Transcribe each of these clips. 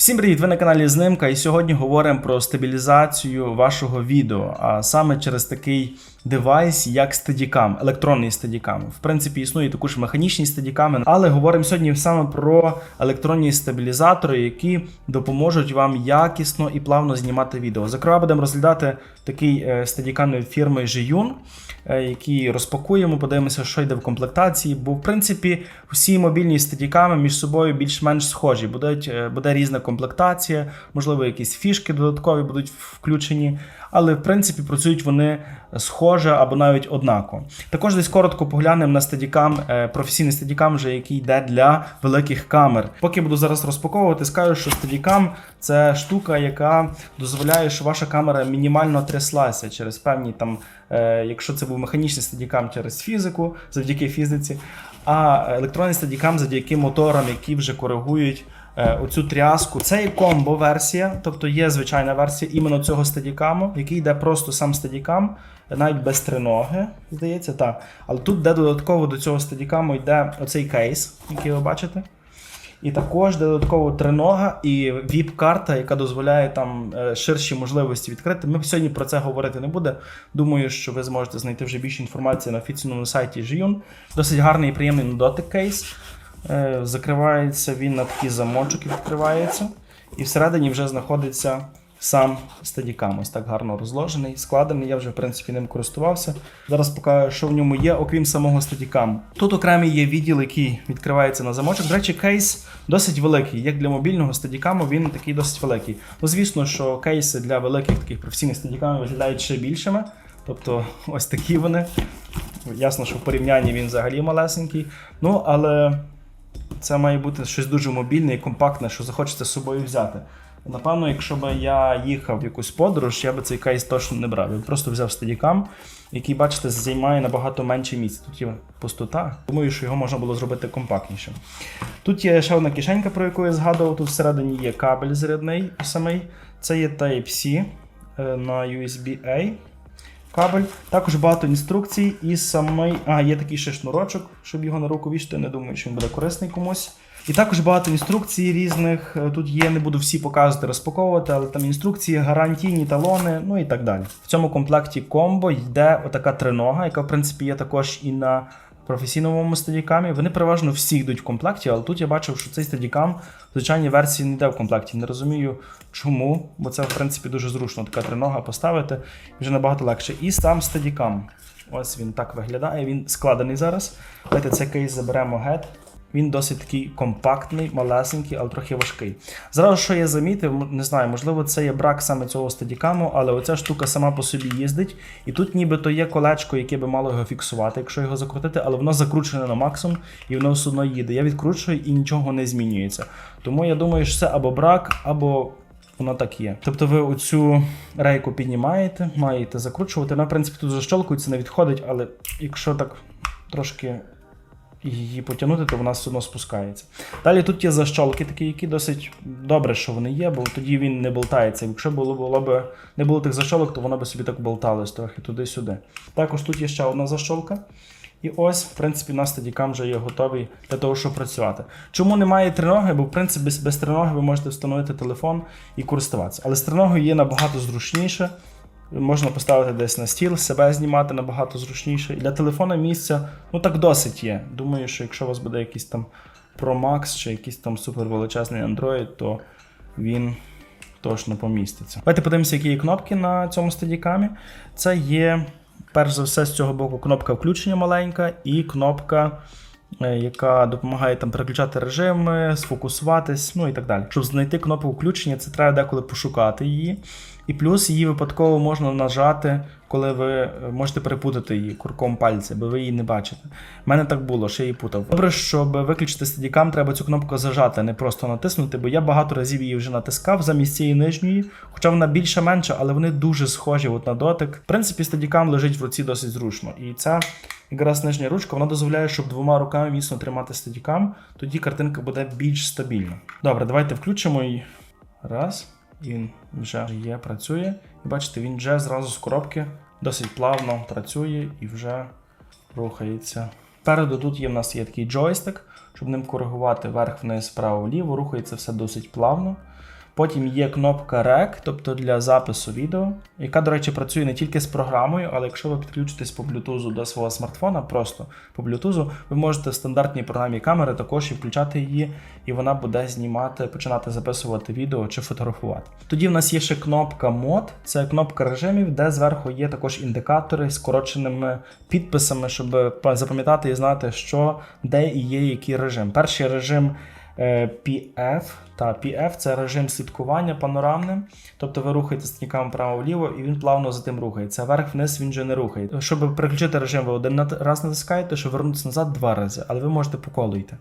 Всім привіт! Ви на каналі Знимка, і сьогодні говоримо про стабілізацію вашого відео, а саме через такий девайс, як Steadicam, електронний Steadicam. В принципі, існує також механічні Steadicam, але говоримо сьогодні саме про електронні стабілізатори, які допоможуть вам якісно і плавно знімати відео. Зокрема, будемо розглядати такий е, від фірми Jiyun, е, який розпакуємо, подивимося, що йде в комплектації. Бо, в принципі, всі мобільні стадіками між собою більш-менш схожі. Будуть, е, буде різна комплектація, можливо, якісь фішки додаткові будуть включені, але в принципі працюють вони схоже або навіть однаково. Також десь коротко поглянемо на стадікам, е, професійний стадікам, вже який йде для великих камер. Поки буду зараз розпаковувати, скажу, що стадікам це штука, яка дозволяє, що ваша камера мінімально тряслася через певні там, е, якщо це був механічний стадікам через фізику, завдяки фізиці, а електронний стадікам завдяки моторам, які вже коригують. Е, Оцю тряску. Це є комбо-версія, тобто є звичайна версія іменно цього стадікаму, який йде просто сам стадікам, навіть без триноги, здається, так. Але тут, де додатково до цього стадікаму йде оцей кейс, який ви бачите. І також додатково тринога і віп-карта, яка дозволяє там е, ширші можливості відкрити. Ми сьогодні про це говорити не буде. Думаю, що ви зможете знайти вже більше інформації на офіційному сайті Jiyun. Досить гарний і приємний дотик кейс. Е, Закривається він на такий замочок відкривається. І всередині вже знаходиться сам стадікам. Ось так гарно розложений, складений. Я вже в принципі ним користувався. Зараз покажу, що в ньому є, окрім самого стадікаму. Тут окремий є відділ, який відкривається на замочок. До речі, кейс досить великий. Як для мобільного стадікаму, він такий досить великий. Ну, звісно, що кейси для великих таких професійних стадікамів виглядають ще більшими. Тобто, ось такі вони. Ясно, що в порівнянні він взагалі малесенький. Ну, але це має бути щось дуже мобільне і компактне, що захочеться з собою взяти. Напевно, якщо б я їхав в якусь подорож, я би цей кейс точно не брав. Я б просто взяв стадікам, який, бачите, займає набагато менше місця. Тут є пустота. Думаю, що його можна було зробити компактніше. Тут є ще одна кишенька, про яку я згадував. Тут всередині є кабель зарядний самий. Це є Type-C е, на USB-A кабель. Також багато інструкцій і самий. А, є такий ще шнурочок, щоб його на руку вішати. Не думаю, що він буде корисний комусь. І також багато інструкцій різних. Е, Тут є, не буду всі показувати, розпаковувати, але там інструкції, гарантійні талони, ну і так далі. В цьому комплекті комбо йде отака тринога, яка в принципі є також і на професійному стадікамі. Вони переважно всі йдуть в комплекті, але тут я бачив, що цей стадікам в звичайній версії не йде в комплекті. Не розумію чому, бо це в принципі дуже зручно така тринога поставити вже набагато легше. І сам стадікам. Ось він так виглядає. Він складений зараз. Давайте цей кейс заберемо геть. Він досить такий компактний, малесенький, але трохи важкий. Зразу, що я замітив, не знаю, можливо, це є брак саме цього стадікаму, але оця штука сама по собі їздить. І тут нібито є колечко, яке би мало його фіксувати, якщо його закрутити, але воно закручене на максимум і воно все одно їде. Я відкручую і нічого не змінюється. Тому я думаю, що це або брак, або воно так є. Тобто ви оцю рейку піднімаєте, маєте закручувати. Вона, в принципі, тут защолкується, не відходить, але якщо так трошки її потягнути, то вона все одно спускається. Далі тут є защолки, такі, які досить добре, що вони є, бо тоді він не болтається. Якщо було, було б не було тих защолок, то воно би собі так болталось трохи туди-сюди. Також тут є ще одна защолка. І ось, в принципі, у нас стадікам вже є готовий для того, щоб працювати. Чому немає триноги? Бо в принципі без, без триноги ви можете встановити телефон і користуватися. Але з триногою є набагато зручніше. Можна поставити десь на стіл, себе знімати набагато зручніше. І для телефона місця ну так досить є. Думаю, що якщо у вас буде якийсь там Pro Max чи якийсь там супервеличезний Android, то він точно поміститься. Давайте подивимося, які є кнопки на цьому стадікамі. Це є, перш за все, з цього боку кнопка включення маленька і кнопка. е, Яка допомагає там переключати режими, сфокусуватись, ну і так далі. Щоб знайти кнопку включення, це треба деколи пошукати її. І плюс її випадково можна нажати, коли ви е, можете перепутати її курком пальця, бо ви її не бачите. У мене так було, я її путав. Добре, щоб виключити стадікам, треба цю кнопку зажати, не просто натиснути, бо я багато разів її вже натискав замість цієї нижньої, хоча вона більше менша, але вони дуже схожі от на дотик. В принципі, стадікам лежить в руці досить зручно. І ця якраз нижня ручка вона дозволяє, щоб двома руками міцно тримати стадікам, тоді картинка буде більш стабільна. Добре, давайте включимо її. Раз. Він вже є, працює. І бачите, він вже зразу з коробки досить плавно працює і вже рухається. Спереду тут є в нас є такий джойстик, щоб ним коригувати верх-вниз, вправо, вліво. Рухається все досить плавно. Потім є кнопка REC, тобто для запису відео, яка, до речі, працює не тільки з програмою, але якщо ви підключитесь по Bluetooth до свого смартфона, просто по Bluetooth, ви можете в стандартній програмі камери також і включати її, і вона буде знімати, починати записувати відео чи фотографувати. Тоді в нас є ще кнопка мод, це кнопка режимів, де зверху є також індикатори з скороченими підписами, щоб запам'ятати і знати, що де і є який режим. Перший режим. Е, PF, та PF це режим слідкування панорамним, тобто ви рухаєте стіками право-вліво і він плавно за тим рухається. Вверх-вниз він вже не рухає. Щоб переключити режим, ви один раз натискаєте, щоб вернутися назад два рази, але ви можете по колу йти.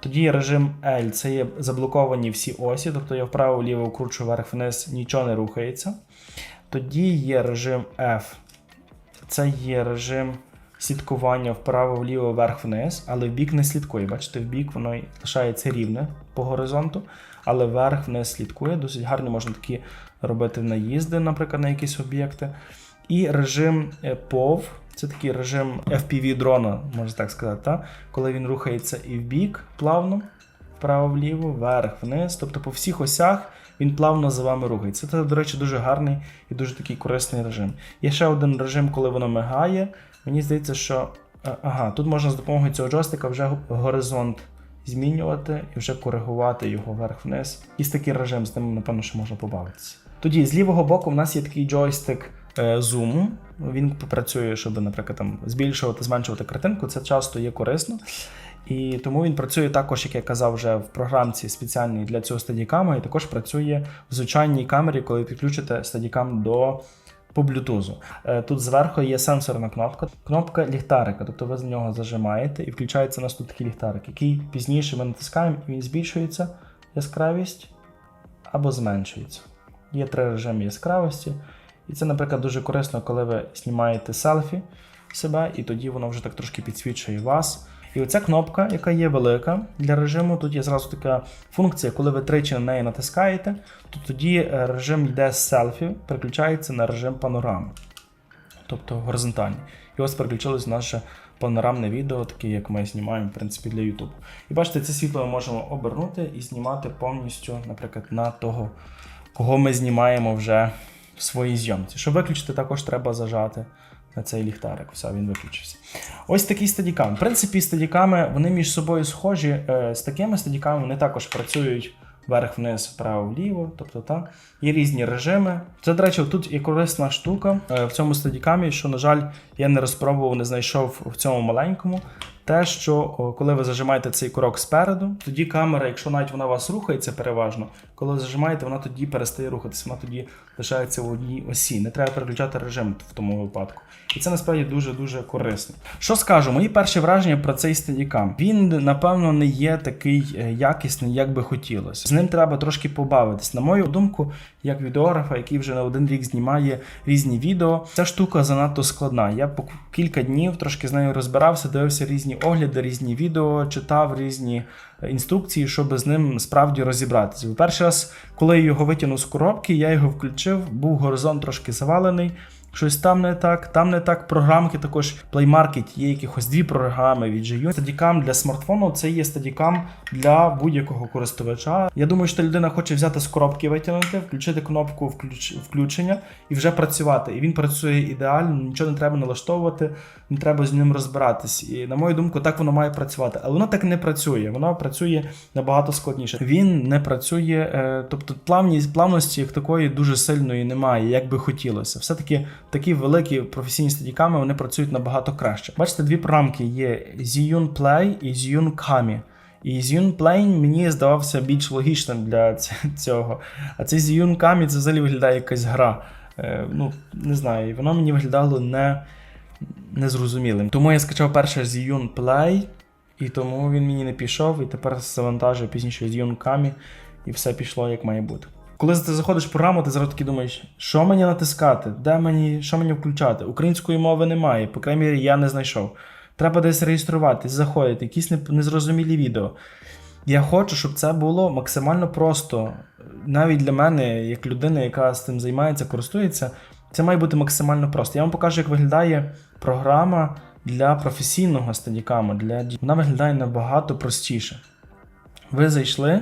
Тоді режим L, це є заблоковані всі осі, тобто я вправо-вліво кручу вверх-вниз, нічого не рухається. Тоді є режим F, це є режим слідкування вправо-вліво, вверх-вниз, але в бік не слідкує. Бачите, в бік воно лишається рівне по горизонту, але вверх-вниз слідкує. Досить гарно можна такі робити наїзди, наприклад, на якісь об'єкти. І режим е, POV, це такий режим FPV дрона, можна так сказати, та? коли він рухається і в бік плавно, вправо-вліво, вверх-вниз, тобто по всіх осях він плавно за вами рухається. Це, до речі, дуже гарний і дуже такий корисний режим. Є ще один режим, коли воно мигає. Мені здається, що е, ага, тут можна з допомогою цього джойстика вже горизонт змінювати і вже коригувати його вверх-вниз. І такий режим, з ним, напевно, що можна побавитися. Тоді з лівого боку в нас є такий джойстик е, зуму. Він працює, щоб, наприклад, там збільшувати, зменшувати картинку. Це часто є корисно. І тому він працює також, як я казав, вже в програмці спеціальній для цього стадікама, і також працює в звичайній камері, коли підключите стадікам до по Bluetooth. Е, Тут зверху є сенсорна кнопка, кнопка ліхтарика, тобто ви з нього зажимаєте і включається у нас тут такий ліхтарик, який пізніше ми натискаємо і він збільшується яскравість або зменшується. Є три режими яскравості. І це, наприклад, дуже корисно, коли ви знімаєте селфі себе, і тоді воно вже так трошки підсвічує вас. І оця кнопка, яка є велика для режиму, тут є зразу така функція, коли ви тричі на неї натискаєте, то тоді е, режим йде з селфі, переключається на режим панорами, тобто горизонтальний. І ось переключилось наше панорамне відео, таке, як ми знімаємо, в принципі, для YouTube. І бачите, це світло ми можемо обернути і знімати повністю, наприклад, на того, кого ми знімаємо вже в своїй зйомці. Щоб виключити, також треба зажати на цей ліхтарик. Все, він виключився. Ось такий стадікам. В принципі, стадіками вони між собою схожі. Е, З такими стадіками вони також працюють вверх-вниз, вправо-вліво. Тобто так. Є різні режими. Це, до речі, тут є корисна штука е, в цьому стадікамі, що, на жаль, я не розпробував, не знайшов в цьому маленькому. Те, що коли ви зажимаєте цей курок спереду, тоді камера, якщо навіть вона вас рухається переважно, коли зажимаєте, вона тоді перестає рухатися, вона тоді лишається в одній осі. Не треба переключати режим в тому випадку. І це насправді дуже-дуже корисно. Що скажу, мої перші враження про цей стадікам. Він, напевно, не є такий е, якісний, як би хотілося. З ним треба трошки побавитись. На мою думку, як відеографа, який вже на один рік знімає різні відео, ця штука занадто складна. Я по кілька днів трошки з нею розбирався, дивився різні огляди, різні відео, читав різні інструкції, щоб з ним справді розібратися. Бо Перший раз, коли я його витягнув з коробки, я його включив, був горизонт трошки завалений. Щось там не так, там не так. Програмки також Play Market є якихось дві програми від GU. Стадікам для смартфону це є стадікам для будь-якого користувача. Я думаю, що людина хоче взяти з коробки витягнути, включити кнопку включ- включення і вже працювати. І він працює ідеально, нічого не треба налаштовувати, не треба з ним розбиратись. І на мою думку, так воно має працювати. Але воно так не працює. Воно працює набагато складніше. Він не працює, е, тобто плавність, плавності як такої дуже сильної немає, як би хотілося. Все-таки такі великі професійні стадіками вони працюють набагато краще. Бачите, дві програмки є Zhiyun Play і Zhiyun Kami. І Zhiyun Play мені здавався більш логічним для цього. А цей Zhiyun Kami це взагалі виглядає якась гра. Е, ну, не знаю, і воно мені виглядало не, незрозумілим. Тому я скачав перше Zhiyun Play, і тому він мені не пішов, і тепер завантажив пізніше Zhiyun Kami, і все пішло як має бути. Коли ти заходиш в програму, ти зразу таки думаєш, що мені натискати, де мені, що мені включати? Української мови немає, по крайній мірі, я не знайшов. Треба десь реєструватись, заходити, якісь незрозумілі відео. Я хочу, щоб це було максимально просто. Навіть для мене, як людини, яка з цим займається, користується, це має бути максимально просто. Я вам покажу, як виглядає програма для професійного стадікама. Для... Вона виглядає набагато простіше. Ви зайшли,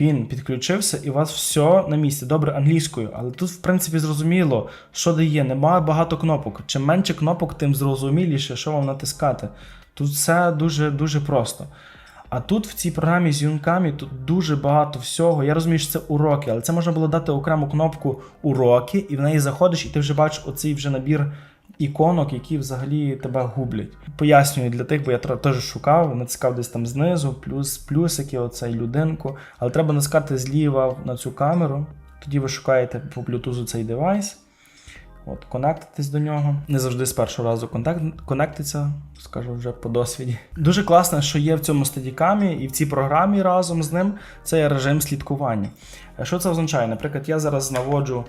він підключився і у вас все на місці. Добре, англійською, але тут, в принципі, зрозуміло, що дає. Немає багато кнопок. Чим менше кнопок, тим зрозуміліше, що вам натискати. Тут все дуже дуже просто. А тут в цій програмі з юнками тут дуже багато всього. Я розумію, що це уроки, але це можна було дати окрему кнопку уроки, і в неї заходиш, і ти вже бачиш оцей вже набір іконок, які взагалі тебе гублять. Пояснюю для тих, бо я теж шукав, натискав десь там знизу, плюс плюсики, оцей людинку. Але треба натискати зліва на цю камеру. Тоді ви шукаєте по Bluetooth цей девайс. От, конектитись до нього. Не завжди з першого разу контакт, конектиться, скажу вже по досвіді. Дуже класно, що є в цьому стадікамі і в цій програмі разом з ним це режим слідкування. Е, Що це означає? Наприклад, я зараз наводжу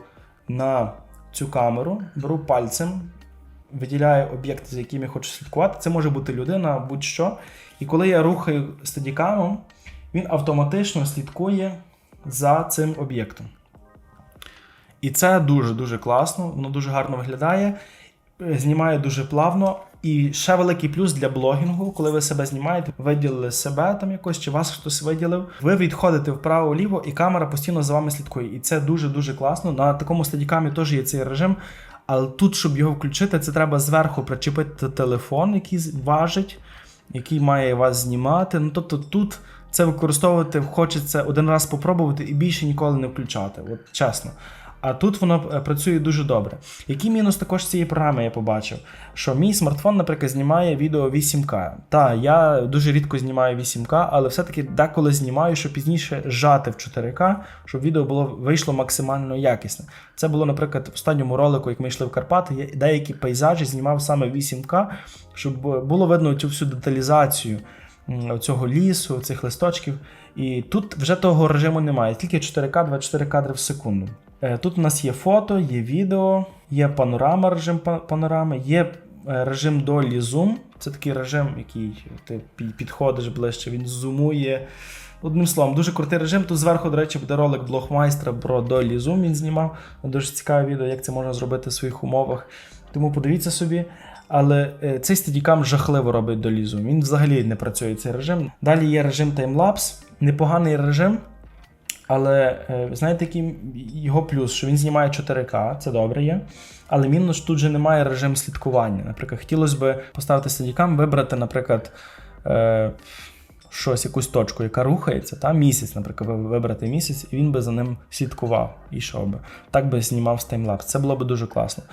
на цю камеру, беру пальцем, виділяю об'єкти, за якими я хочу слідкувати. Це може бути людина, будь-що. І коли я рухаю стадікамом, він автоматично слідкує за цим об'єктом. І це дуже-дуже класно, воно дуже гарно виглядає, знімає дуже плавно. І ще великий плюс для блогінгу, коли ви себе знімаєте, виділили себе там якось, чи вас хтось виділив. Ви відходите вправо-ліво, і камера постійно за вами слідкує. І це дуже-дуже класно. На такому стадікамі теж є цей режим. Але тут, щоб його включити, це треба зверху причепити телефон, який важить, який має вас знімати. Ну тобто тут це використовувати хочеться один раз спробувати і більше ніколи не включати. От чесно. А тут воно е, працює дуже добре. Який мінус також цієї програми я побачив? Що мій смартфон, наприклад, знімає відео 8К. Та, я дуже рідко знімаю 8К, але все-таки деколи знімаю, щоб пізніше зжати в 4К, щоб відео було вийшло максимально якісне. Це було, наприклад, в останньому ролику, як ми йшли в Карпати, я деякі пейзажі знімав саме 8К, щоб було видно цю всю деталізацію цього лісу, цих листочків. І тут вже того режиму немає, тільки 4К, 24 кадри в секунду. Е, Тут у нас є фото, є відео, є панорама, режим панорами, є е, режим долі зум. Це такий режим, який ти підходиш ближче, він зумує. Одним словом, дуже крутий режим. Тут зверху, до речі, буде ролик блогмайстра про долі зум. Він знімав. Дуже цікаве відео, як це можна зробити в своїх умовах. Тому подивіться собі. Але е, цей стадікам жахливо робить долі зум. Він взагалі не працює цей режим. Далі є режим таймлапс. Непоганий режим. Але е, знаєте, який його плюс, що він знімає 4К, це добре є. Але мінус тут же немає режим слідкування. Наприклад, хотілося б поставити стадікам, вибрати, наприклад, е, щось, якусь точку, яка рухається, та місяць, наприклад, вибрати місяць, і він би за ним слідкував і йшов би. Так би знімав з таймлапс. Це було б дуже класно.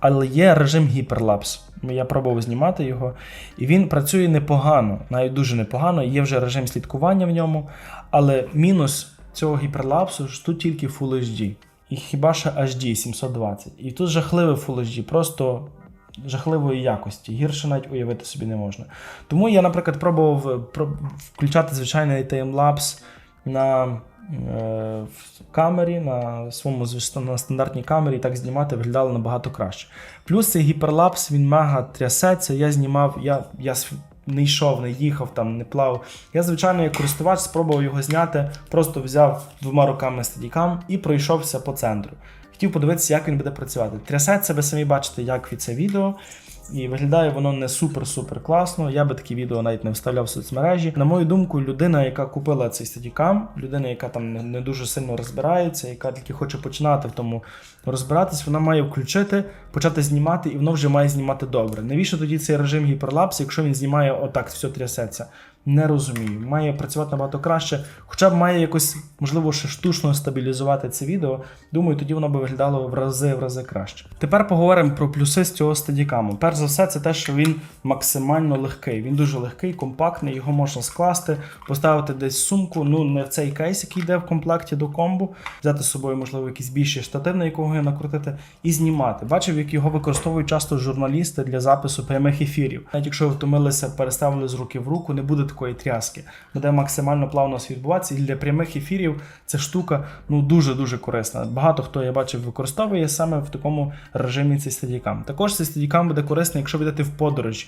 Але є режим гіперлапс. Я пробував знімати його, і він працює непогано, навіть дуже непогано. Є вже режим слідкування в ньому, але мінус цього гіперлапсу ж тут тільки Full HD. І хіба що HD 720. І тут жахливий Full HD, просто жахливої якості. Гірше навіть уявити собі не можна. Тому я, наприклад, пробував е, включати звичайний таймлапс на е, в камері, на своєму на стандартній камері, і так знімати виглядало набагато краще. Плюс цей гіперлапс, він мега трясеться. Я знімав, я, я не йшов, не їхав, там, не плавав. Я, звичайно, як користувач спробував його зняти, просто взяв двома руками стадікам і пройшовся по центру. Хотів подивитися, як він буде працювати. Трясеться, ви самі бачите, як від це відео. І виглядає воно не супер-супер класно. Я би такі відео навіть не вставляв в соцмережі. На мою думку, людина, яка купила цей стадікам, людина, яка там не, дуже сильно розбирається, яка тільки хоче починати в тому розбиратись, вона має включити, почати знімати, і воно вже має знімати добре. Навіщо тоді цей режим гіперлапс, якщо він знімає отак, все трясеться? Не розумію. Має працювати набагато краще, хоча б має якось, можливо, ще штучно стабілізувати це відео. Думаю, тоді воно би виглядало в рази в рази краще. Тепер поговоримо про плюси з цього стадікаму. Перш за все, це те, що він максимально легкий. Він дуже легкий, компактний, його можна скласти, поставити десь сумку. Ну не в цей кейс, який йде в комплекті до комбу, взяти з собою, можливо, якийсь більший штатив, на якого його накрутити, і знімати. Бачив, як його використовують часто журналісти для запису прямих ефірів. Навіть якщо ви втомилися, переставили з руки в руку, не буде такої тряски. Буде максимально плавно все відбуватися. І для прямих ефірів ця штука ну дуже дуже корисна. Багато хто я бачив використовує саме в такому режимі цей стадікам. Також цей стадікам буде корисний, якщо ви йдете в подорожі.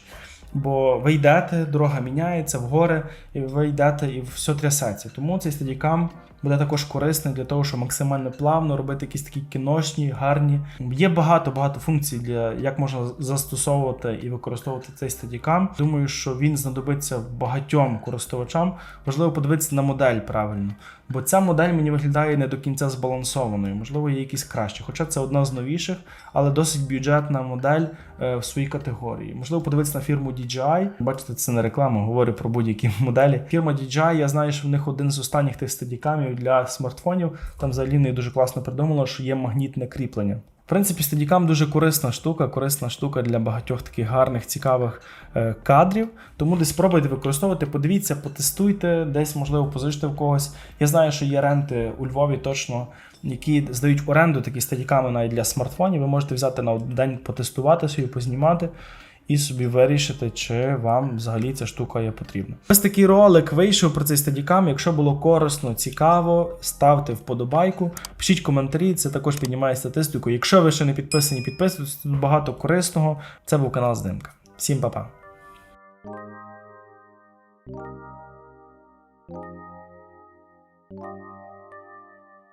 Бо ви йдете, дорога міняється в гори, і ви йдете і все трясеться. Тому цей стадікам буде також корисний для того, щоб максимально плавно робити якісь такі кіношні, гарні. Є багато-багато функцій для як можна застосовувати і використовувати цей стадікам. Думаю, що він знадобиться багатьом користувачам. Важливо подивитися на модель правильно. Бо ця модель мені виглядає не до кінця збалансованою. Можливо, є якісь кращі. Хоча це одна з новіших, але досить бюджетна модель е, в своїй категорії. Можливо, подивитися на фірму DJI. Бачите, це не реклама, говорю про будь-які моделі. Фірма DJI, я знаю, що в них один з останніх тих стадікамів для смартфонів. Там взагалі не дуже класно придумало, що є магнітне кріплення. В принципі, стадікам дуже корисна штука, корисна штука для багатьох таких гарних, цікавих е, кадрів. Тому десь спробуйте використовувати, подивіться, потестуйте, десь можливо позичте в когось. Я знаю, що є ренти у Львові точно, які здають оренду такі стадіками навіть для смартфонів. Ви можете взяти на один день потестувати собі, познімати. І собі вирішити, чи вам взагалі ця штука є потрібна. Ось такий ролик вийшов про цей стадікам. Якщо було корисно, цікаво, ставте вподобайку, пишіть коментарі, це також піднімає статистику. Якщо ви ще не підписані, підписуйтесь, тут багато корисного. Це був канал Здимка. Всім па-па.